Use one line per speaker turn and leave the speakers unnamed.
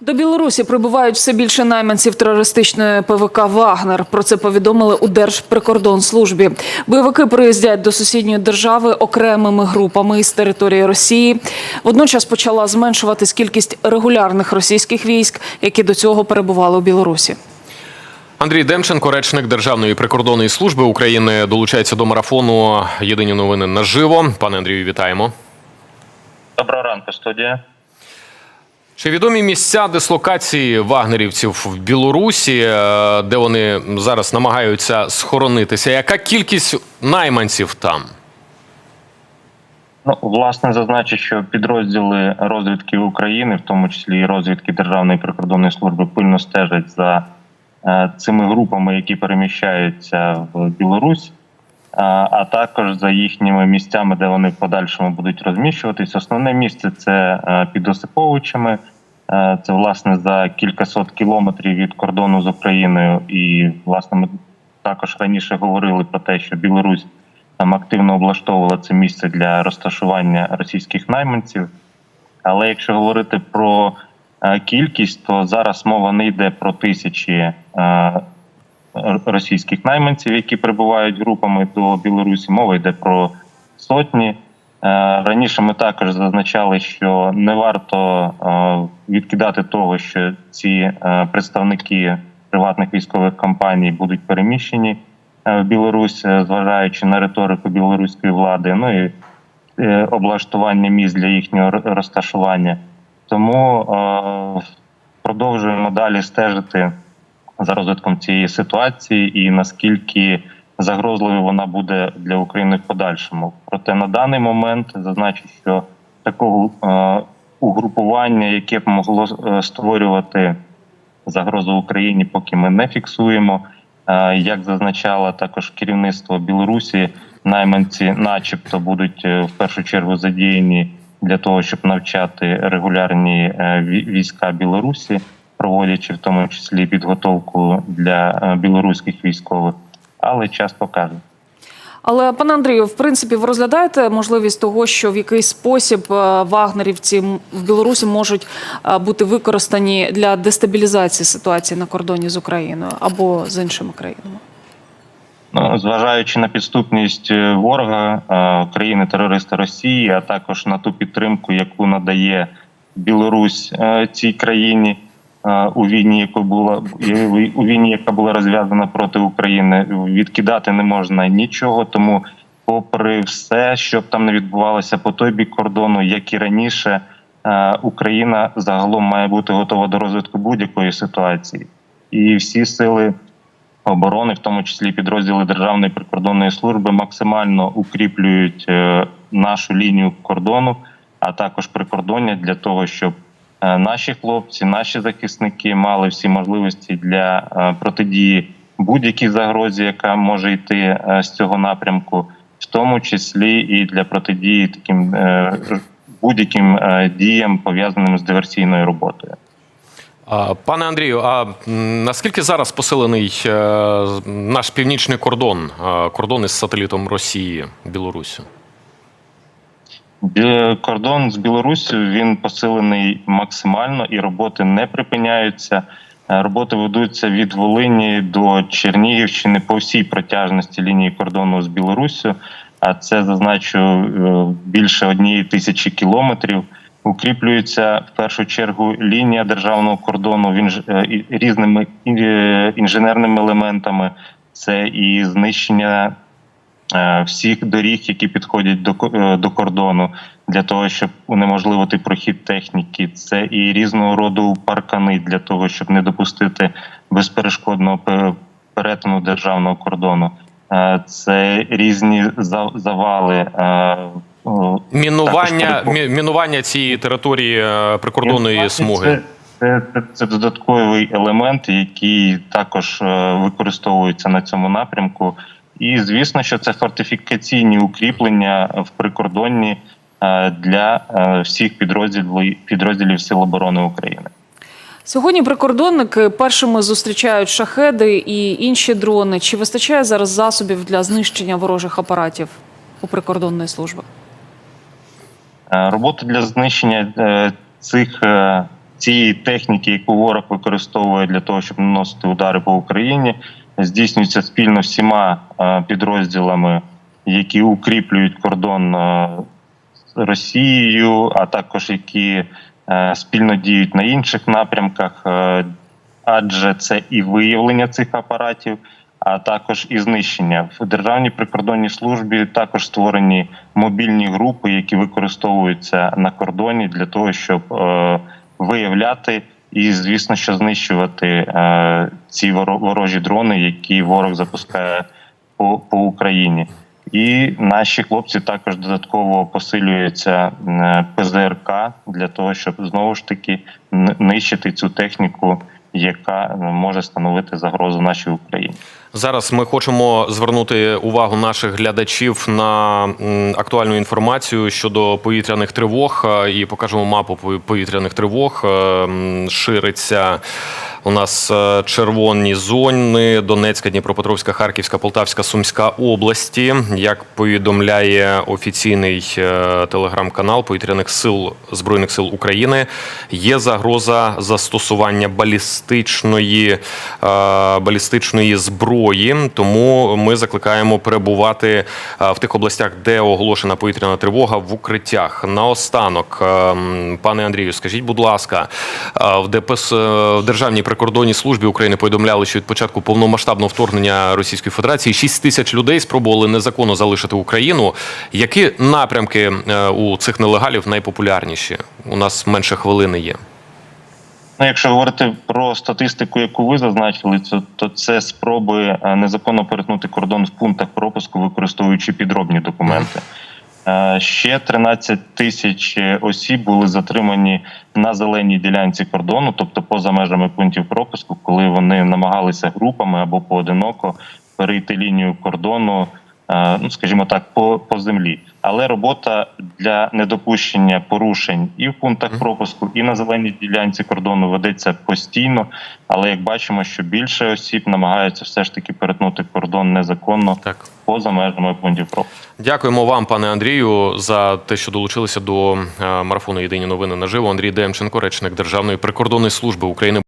До Білорусі прибувають все більше найманців терористичної ПВК Вагнер. Про це повідомили у Держприкордонслужбі. Бойовики приїздять до сусідньої держави окремими групами із території Росії. Водночас почала зменшуватись кількість регулярних російських військ, які до цього перебували у Білорусі.
Андрій Демченко, речник Державної прикордонної служби України, долучається до марафону Єдині новини наживо. Пане Андрію, вітаємо.
Доброго ранку, студія.
Чи відомі місця дислокації вагнерівців в Білорусі, е, де вони зараз намагаються схоронитися? Яка кількість найманців там?
Ну, власне, зазначу, що підрозділи розвідки України, в тому числі і розвідки Державної прикордонної служби, пильно стежать за е, цими групами, які переміщаються в Білорусь, а, а також за їхніми місцями, де вони в подальшому будуть розміщуватись. Основне місце це е, під Осиповичами. Е, Це власне за кількасот кілометрів від кордону з Україною, і власне ми також раніше говорили про те, що Білорусь там активно облаштовувала це місце для розташування російських найманців. Але якщо говорити про е, кількість, то зараз мова не йде про тисячі е, російських найманців, які прибувають групами до Білорусі. Мова йде про сотні. Е, Раніше ми також зазначали, що не варто е, відкидати того, що ці е, представники приватних військових компаній будуть переміщені в Білорусь, зважаючи на риторику білоруської влади, ну і облаштування місць для їхнього розташування. Тому продовжуємо далі стежити за розвитком цієї ситуації і наскільки загрозливою вона буде для України в подальшому. Проте на даний момент зазначу, що такого е, угрупування, яке б могло е, створювати загрозу Україні, поки ми не фіксуємо. Е, Як зазначало також керівництво Білорусі, найманці, начебто, будуть е, в першу чергу задіяні для того, щоб навчати регулярні е, війська Білорусі, проводячи в тому числі підготовку для білоруських військових. Але час покаже.
Але пане Андрію, в принципі, ви розглядаєте можливість того, що в якийсь спосіб е, вагнерівці в Білорусі можуть е, бути використані для дестабілізації ситуації на кордоні з Україною або з іншими країнами?
Ну, зважаючи на підступність е, ворога е, країни-терориста Росії, а також на ту підтримку, яку надає Білорусь цій країні у війні, яку була у війні, яка була розв'язана проти України, відкидати не можна нічого. Тому, попри все, що б там не відбувалося по той бік кордону, як і раніше, е, Україна загалом має бути готова до розвитку будь-якої ситуації, і всі сили оборони, в тому числі підрозділи Державної прикордонної служби, максимально укріплюють е, нашу лінію кордону, а також прикордоння для того, щоб е, наші хлопці, наші захисники мали всі можливості для е, протидії будь-якій загрозі, яка може йти е, з цього напрямку, в тому числі і для протидії таким е, будь-яким е, діям пов'язаним з диверсійною роботою.
Пане Андрію, а наскільки зараз посилений е, наш північний кордон, е, кордон із сателітом Росії, Білорусі?
Бі- Кордон з Білоруссю він посилений максимально і роботи не припиняються. Е, Роботи ведуться від Волині до Чернігівщини по всій протяжності лінії кордону з Білоруссю. А це зазначу е, більше однієї тисячі кілометрів. Укріплюється в першу чергу лінія державного кордону він різними е, інженерними елементами. Це і знищення е, всіх доріг, які підходять до е, до кордону, для того, щоб унеможливити прохід техніки. Це і різного роду паркани для того, щоб не допустити безперешкодного перетину державного кордону. Е, Це різні за- завали. е,
Мінування,
Також
мінування цієї території е, прикордонної
Інфляція
смуги.
Це, це, це додатковий елемент, який також е, використовується на цьому напрямку. І звісно, що це фортифікаційні укріплення в прикордонні е, для е, всіх підрозділів підрозділів Сил оборони України.
Сьогодні прикордонники першими зустрічають шахеди і інші дрони. Чи вистачає зараз засобів для знищення ворожих апаратів у прикордонної служби?
Е, Робота для знищення цих цієї техніки, яку ворог використовує для того, щоб наносити удари по Україні, здійснюється спільно всіма е, підрозділами, які укріплюють кордон е, з Росією, а також які е, спільно діють на інших напрямках, адже це і виявлення цих апаратів, а також і знищення в державній прикордонній службі. Також створені мобільні групи, які використовуються на кордоні для того, щоб е, виявляти і, звісно, що знищувати е, ці воро- ворожі дрони, які ворог запускає по, по Україні. І наші хлопці також додатково посилюються е, ПЗРК для того, щоб знову ж таки нищити цю техніку, яка може становити загрозу нашій Україні.
Зараз ми хочемо звернути увагу наших глядачів на актуальну інформацію щодо повітряних тривог і покажемо мапу пов- повітряних тривог. Шириться у нас е, червоні зони: Донецька, Дніпропетровська, Харківська, Полтавська, Сумська області. Як повідомляє офіційний е, телеграм-канал повітряних сил Збройних сил України, є загроза застосування балістичної, е, балістичної зброї. Тому ми закликаємо перебувати в тих областях, де оголошена повітряна тривога в укриттях. Наостанок, е, пане Андрію, скажіть, будь ласка, в ДПС в Державній службі України повідомляли, що від початку повномасштабного вторгнення Російської Федерації 6 тисяч людей спробували незаконно залишити Україну. Які напрямки е, у цих нелегалів найпопулярніші? У нас менше хвилини є.
Ну, якщо говорити про статистику, яку ви зазначили, то, то це спроби е, незаконно перетнути кордон в пунктах пропуску, використовуючи підробні документи. Е, Ще 13 тисяч осіб були затримані на зеленій ділянці кордону, тобто поза межами пунктів пропуску, коли вони намагалися групами або поодиноко перейти лінію кордону, ну скажімо так, по, по землі. Але робота для недопущення порушень і в пунктах пропуску, і на зеленій ділянці кордону ведеться постійно. Але як бачимо, що більше осіб намагаються все ж таки перетнути кордон незаконно
Так.
поза межами пунктів пропуску.
Дякуємо вам, пане Андрію, за те, що долучилися до е, марафону Єдині новини наживо. Андрій Демченко, речник Державної прикордонної служби України.